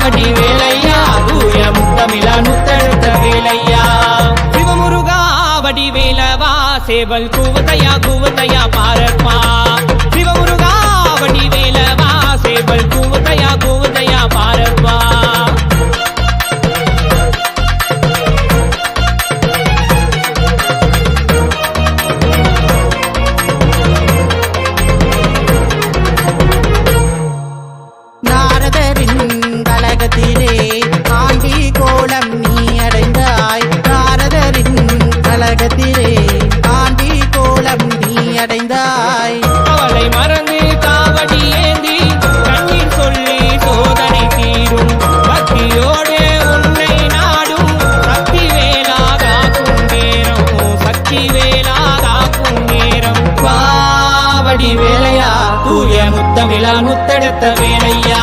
வா வேலையா? தூய முத்தமிழா முத்தெடுத்த வேலையா? சிவமுருகா வடி வேலவா சேவல் கூவதையா கூவதையா பாரப்பா கலகத்திலே ஆண்டி கோலம் நீ அடைந்தாய். அவளை மறந்து காவடி ஏந்தி கண்ணீர் சொல்லி சோதனை தீரும். பக்தியோடு உன்னை நாடும் சக்தி வேலாகாக்கும் நேரம். சக்தி வேலாகாக்கும் நேரம். பாவடி வேலையா? தூய முத்தமிழா முத்தெடுத்த வேலையா?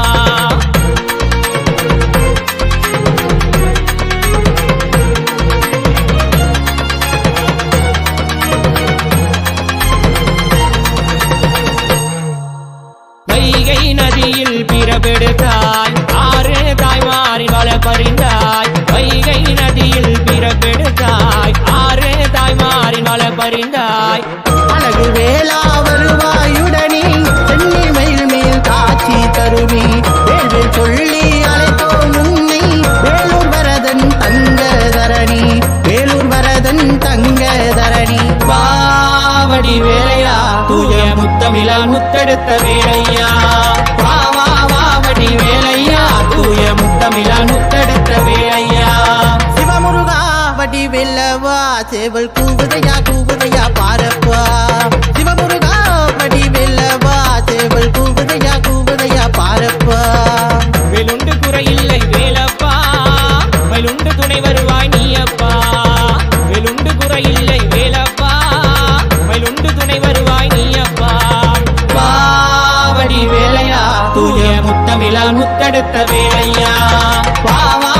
அறிந்தாய். அழகு வேளா வருவாயுடனே சென்னி மயில் மேல் காட்சி தருவி. வேள்வேல் சொல்லி அழைத்தோம் உன்னை. வேலூர் வரதன் தங்க தரணி வேலூர் வரதன் தங்க தரணி பாவடி வேலையா? தூய முத்தமிழா முத்தெடுத்த வேலையா? வா வா வாவடி வேலையா? தூய முத்தமிழா முத்தெடுத்த வடி வெல்லவா சேவல் கூவுதையா கூவுதையா பாரப்பா. சிவமுருகா வடி வெல்லவா? சேவல் கூவுதையா கூவுதையா பாரப்பா. வேலுண்டு குறையில்லை வேலப்பா. வேலுண்டு துணை வருவாய் நீயப்பா. வேலுண்டு குறையில்லை வேலப்பா. வேலுண்டு துணை வருவாய் நீயப்பா. பாவடி வேலையா? தூய முத்தமிழா முத்தெடுத்த வேலையா? வா வா வாவடி வேலையா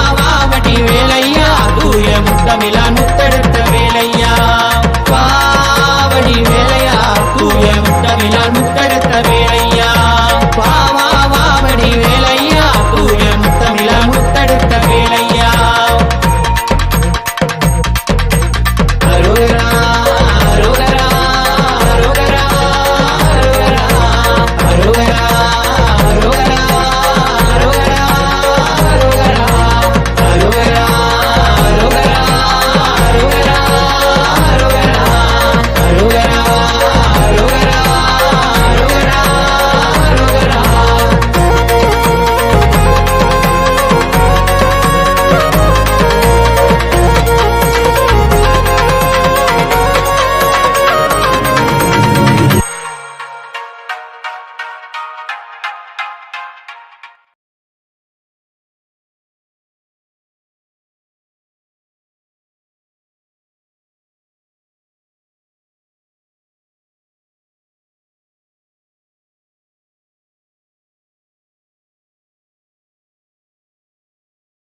தூய முத்தமிழா முத்தெடுத்த வேலை